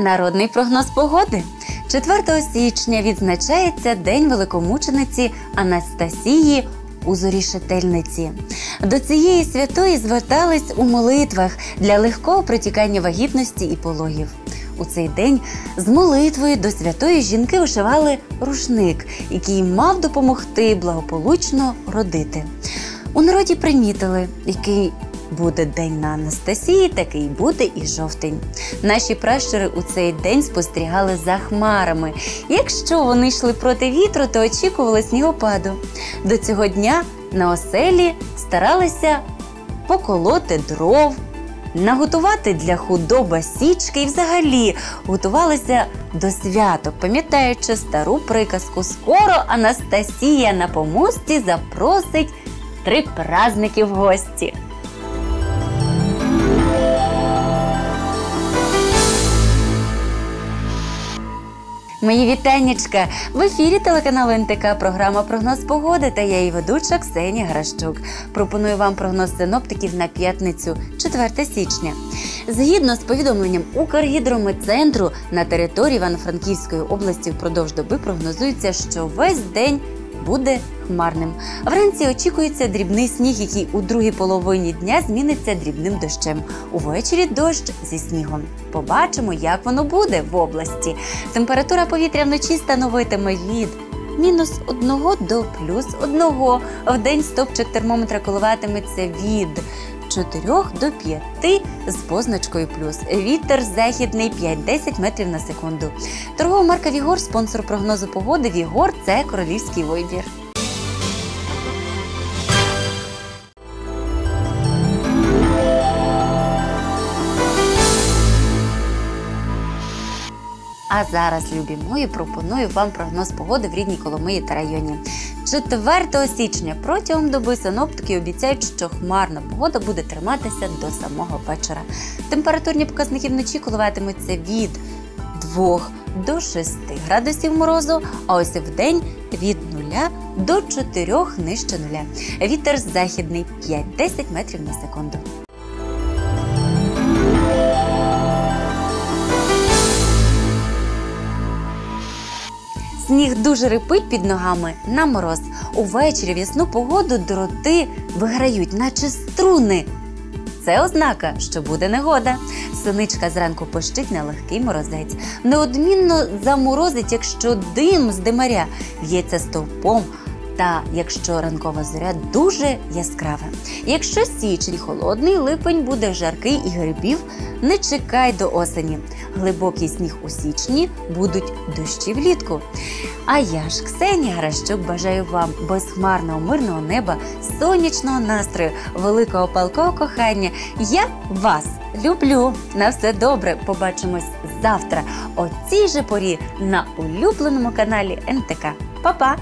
Народний прогноз погоди. 4 січня відзначається День великомучениці Анастасії Узорішительниці. До цієї святої звертались у молитвах для легкого протікання вагітності і пологів. У цей день з молитвою до святої жінки вишивали рушник, який мав допомогти благополучно родити. У народі примітили, який буде день на Анастасії, такий буде і жовтень. Наші пращури у цей день спостерігали за хмарами. Якщо вони йшли проти вітру, то очікували снігопаду. До цього дня на оселі старалися поколоти дров, наготувати для худоба січки і взагалі готувалися до святок, пам'ятаючи стару приказку Скоро Анастасія на помості запросить три праздники в гості. Мої вітаннячка! В ефірі телеканалу НТК програма Прогноз погоди та я її ведуча Ксенія Гращук. Пропоную вам прогноз синоптиків на п'ятницю, 4 січня. Згідно з повідомленням Укргідрометцентру на території Івано-Франківської області впродовж доби прогнозується, що весь день буде хмарним. Вранці очікується дрібний сніг, який у другій половині дня зміниться дрібним дощем. Увечері дощ зі снігом. Побачимо, як воно буде в області. Температура повітря вночі становитиме від мінус 1 до плюс 1. В день стопчик термометра коливатиметься від 4 до 5 з позначкою плюс. Вітер західний 5-10 метрів на секунду. Торгова марка Вігор, спонсор прогнозу погоди. Вігор це королівський вибір. А зараз, любі мої, пропоную вам прогноз погоди в рідній Коломиї та районі. 4 січня протягом доби синоптики обіцяють, що хмарна погода буде триматися до самого вечора. Температурні показники вночі коливатимуться від 2 до 6 градусів морозу, а ось в день від 0 до 4 нижче нуля. Вітер західний 5-10 метрів на секунду. Сніг дуже рипить під ногами на мороз. Увечері в ясну погоду дроти виграють, наче струни. Це ознака, що буде негода. Синичка зранку пощить на легкий морозець. Неодмінно заморозить, якщо дим з димаря в'ється стовпом. Та якщо ранкова зоря дуже яскрава. Якщо січень холодний, липень буде жаркий і грибів, не чекай до осені. Глибокий сніг у січні будуть дощі влітку. А я ж, Ксенія Гращук, бажаю вам безхмарного мирного неба, сонячного настрою, великого палкого кохання. Я вас люблю. На все добре. Побачимось завтра о цій же порі на улюбленому каналі НТК. Па-па!